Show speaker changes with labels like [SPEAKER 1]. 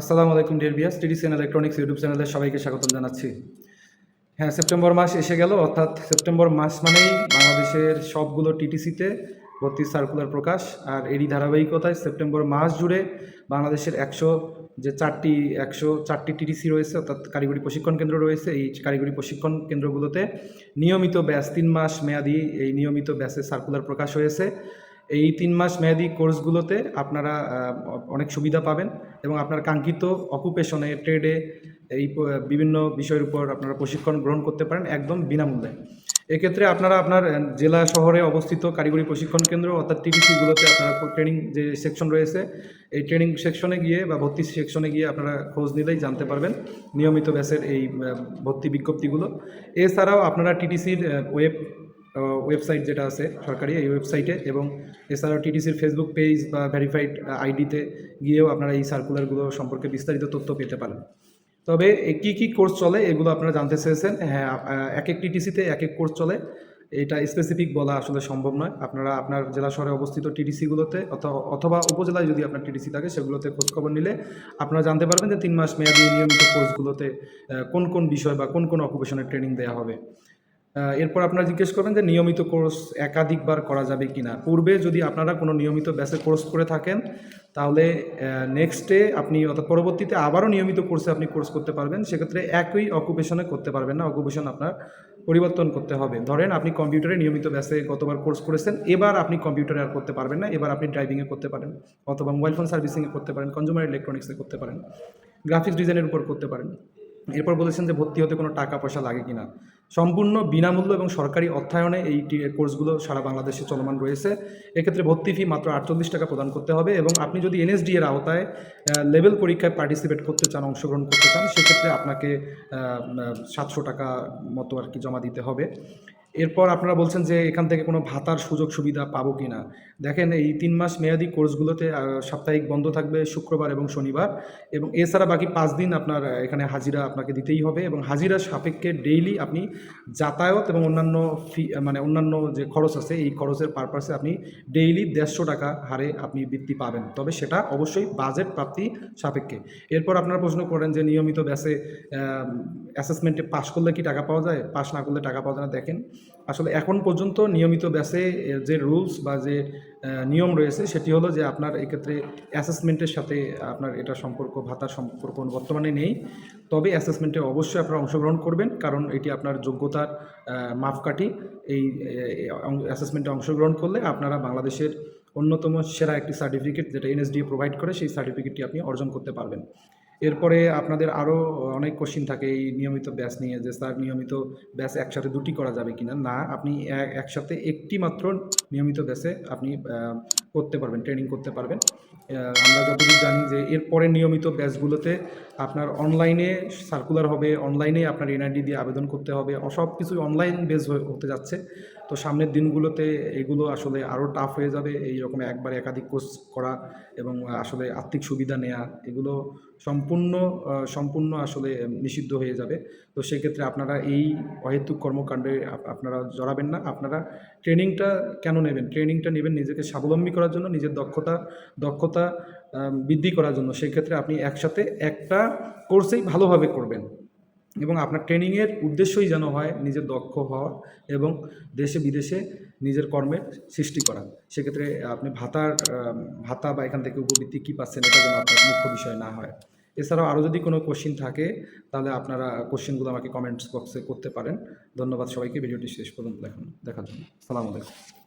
[SPEAKER 1] আসসালামু আলাইকুম, dear viewers TDCN electronics YouTube চ্যানেলে সবাইকে স্বাগতম জানাচ্ছি। হ্যাঁ সেপ্টেম্বর মাস এসে গেল, অর্থাৎ সেপ্টেম্বর মাস মানেই বাংলাদেশের সবগুলো টিটিসিতে ভর্তি সার্কুলার প্রকাশ। আর এরই ধারাবাহিকতায় সেপ্টেম্বর মাস জুড়ে বাংলাদেশের একশো যে চারটি, একশো চারটি টিটিসি রয়েছে, অর্থাৎ কারিগরি প্রশিক্ষণ কেন্দ্র রয়েছে, এই কারিগরি প্রশিক্ষণ কেন্দ্রগুলোতে নিয়মিত ব্যাস তিন মাস মেয়াদি এই নিয়মিত ব্যাসের সার্কুলার প্রকাশ হয়েছে। এই তিন মাস মেয়াদি কোর্সগুলোতে আপনারা অনেক সুবিধা পাবেন এবং আপনার কাঙ্ক্ষিত অকুপেশনে, ট্রেডে এই বিভিন্ন বিষয়ের উপর আপনারা প্রশিক্ষণ গ্রহণ করতে পারেন একদম বিনামূল্যে। এক্ষেত্রে আপনারা আপনার জেলা শহরে অবস্থিত কারিগরি প্রশিক্ষণ কেন্দ্র অর্থাৎ টিটিসিগুলোতে আপনারা ট্রেনিং যে সেকশন রয়েছে, এই ট্রেনিং সেকশনে গিয়ে বা ভর্তি সেকশনে গিয়ে আপনারা খোঁজ নিলেই জানতে পারবেন নিয়মিত ব্যাচের এই ভর্তি বিজ্ঞপ্তিগুলো। এছাড়াও আপনারা টিটিসির ওয়েব ওয়েবসাইট যেটা আছে সরকারি, এই ওয়েবসাইটে এবং এছাড়াও টিডিসির ফেসবুক পেজ বা ভেরিফাইড আইডিতে গিয়েও আপনারা এই সার্কুলারগুলো সম্পর্কে বিস্তারিত তথ্য পেতে পারেন। তবে কী কী কোর্স চলে এগুলো আপনারা জানতে চেয়েছেন। হ্যাঁ এক এক টিটিসিতে এক এক কোর্স চলে। এটা স্পেসিফিক বলা আসলে সম্ভব নয়। আপনারা আপনার জেলা শহরে অবস্থিত টিডিসিগুলোতে অথবা উপজেলায় যদি আপনার টিডিসি থাকে সেগুলোতে খোঁজখবর নিলে আপনারা জানতে পারবেন যে তিন মাস মেয়াদি নিয়মিত কোর্সগুলোতে কোন কোন বিষয় বা কোন কোন অকুপেশনের ট্রেনিং দেওয়া হবে। এরপর আপনারা জিজ্ঞেস করবেন যে নিয়মিত কোর্স একাধিকবার করা যাবে কি না। পূর্বে যদি আপনারা কোনো নিয়মিত ব্যাচে কোর্স করে থাকেন, তাহলে নেক্সটে আপনি অর্থাৎ পরবর্তীতে আবারও নিয়মিত কোর্সে আপনি কোর্স করতে পারবেন। সেক্ষেত্রে একই অকুপেশনে করতে পারবেন না। অকুপেশন আপনার পরিবর্তন করতে হবে। ধরেন আপনি কম্পিউটারে নিয়মিত ব্যাচে গতবার কোর্স করেছেন, এবার আপনি কম্পিউটারে আর করতে পারবেন না। এবার আপনি ড্রাইভিংয়ে করতে পারেন অথবা মোবাইল ফোন সার্ভিসিংয়ে করতে পারেন কনজিউমার ইলেকট্রনিক্সে করতে পারেন গ্রাফিক্স ডিজাইনের উপর করতে পারেন। এরপর বলেছেন যে ভর্তি হতে কোনো টাকা পয়সা লাগে কিনা। সম্পূর্ণ বিনামূল্য এবং সরকারি অর্থায়নে এই কোর্সগুলো সারা বাংলাদেশে চলমান রয়েছে। এক্ষেত্রে ভর্তি ফি মাত্র আটচল্লিশ টাকা প্রদান করতে হবে এবং আপনি যদি এনএসডি এর আওতায় লেভেল পরীক্ষায় পার্টিসিপেট করতে চান, অংশগ্রহণ করতে চান, সেক্ষেত্রে আপনাকে সাতশো টাকা মতো আর কি জমা দিতে হবে। এরপর আপনারা বলছেন যে এখান থেকে কোনো ভাতার সুযোগ সুবিধা পাবো কি না দেখেন এই তিন মাস মেয়াদি কোর্সগুলোতে সাপ্তাহিক বন্ধ থাকবে শুক্রবার এবং শনিবার এবং এছাড়া বাকি পাঁচ দিন আপনার এখানে হাজিরা আপনাকে দিতেই হবে এবং হাজিরা সাপেক্ষে ডেইলি আপনি যাতায়াত এবং অন্যান্য ফি মানে অন্যান্য যে খরচ আছে, এই খরচের পারপাসে আপনি ডেইলি দেড়শো টাকা হারে আপনি বৃত্তি পাবেন। তবে সেটা অবশ্যই বাজেট প্রাপ্তি সাপেক্ষে। এরপর আপনারা প্রশ্ন করেন যে নিয়মিত ব্যাসে অ্যাসেসমেন্টে পাশ করলে কি টাকা পাওয়া যায়? পাশ না করলে টাকা পাওয়া যায় না। দেখেন আসলে এখন পর্যন্ত নিয়মিত ব্যাসে যে রুলস বা যে নিয়ম রয়েছে, সেটি হলো যে আপনার এক্ষেত্রে অ্যাসেসমেন্টের সাথে আপনার এটা সম্পর্ক, ভাতার সম্পর্ক বর্তমানে নেই। তবে অ্যাসেসমেন্টে অবশ্যই আপনারা অংশগ্রহণ করবেন, কারণ এটি আপনার যোগ্যতার মাপকাঠি। এই অ্যাসেসমেন্টে অংশগ্রহণ করলে আপনারা বাংলাদেশের অন্যতম সেরা একটি সার্টিফিকেট যেটা এনএসডিএ প্রোভাইড করে, সেই সার্টিফিকেটটি আপনি অর্জন করতে পারবেন। এরপরে আপনাদের আরও অনেক কোশ্চিন থাকে এই নিয়মিত ব্যাস নিয়ে যে স্যার নিয়মিত ব্যাস একসাথে দুটি করা যাবে কিনা। না, আপনি এক- একসাথে একটি মাত্র নিয়মিত ব্যাসে আপনি করতে পারবেন ট্রেনিং করতে পারবেন। আমরা যতদূর জানি যে এরপরে নিয়মিত ব্যাচগুলোতে আপনার অনলাইনে সার্কুলার হবে অনলাইনে আপনার এনআইডি দিয়ে আবেদন করতে হবে সব কিছুই অনলাইন বেস হতে যাচ্ছে। তো সামনের দিনগুলোতে এগুলো আসলে আরও টাফ হয়ে যাবে, এই রকম একবার একাধিক কোর্স করা এবং আসলে আর্থিক সুবিধা নেওয়া এগুলো সম্পূর্ণ সম্পূর্ণ আসলে নিষিদ্ধ হয়ে যাবে। তো সেক্ষেত্রে আপনারা এই অহেতুক কর্মকাণ্ডে আপনারা জড়াবেন না, আপনারা ট্রেনিংটা কেন নেবেন? ট্রেনিংটা নেবেন নিজেকে স্বাবলম্বী করার জন্য, নিজের দক্ষতা দক্ষতা বৃদ্ধি করার জন্য, সেক্ষেত্রে আপনি একসাথে একটা কোর্সেই ভালোভাবে করবেন। এবং আপনার ট্রেনিংয়ের উদ্দেশ্যই যেন হয় নিজের দক্ষ হওয়া এবং দেশে বিদেশে নিজের কর্মের সৃষ্টি করা। সেক্ষেত্রে আপনি ভাতার ভাতা বা এখান থেকে উপবৃত্তি কী পাচ্ছেন, এটা যেন আপনার মুখ্য বিষয় না হয়। এছাড়াও আরও যদি কোনো কোশ্চিন থাকে, তাহলে আপনারা কোশ্চেনগুলো আমাকে কমেন্টস বক্সে করতে পারেন। ধন্যবাদ সবাইকে, ভিডিওটি শেষ পর্যন্ত দেখান, দেখার জন্য। সালাম আলাইকুম।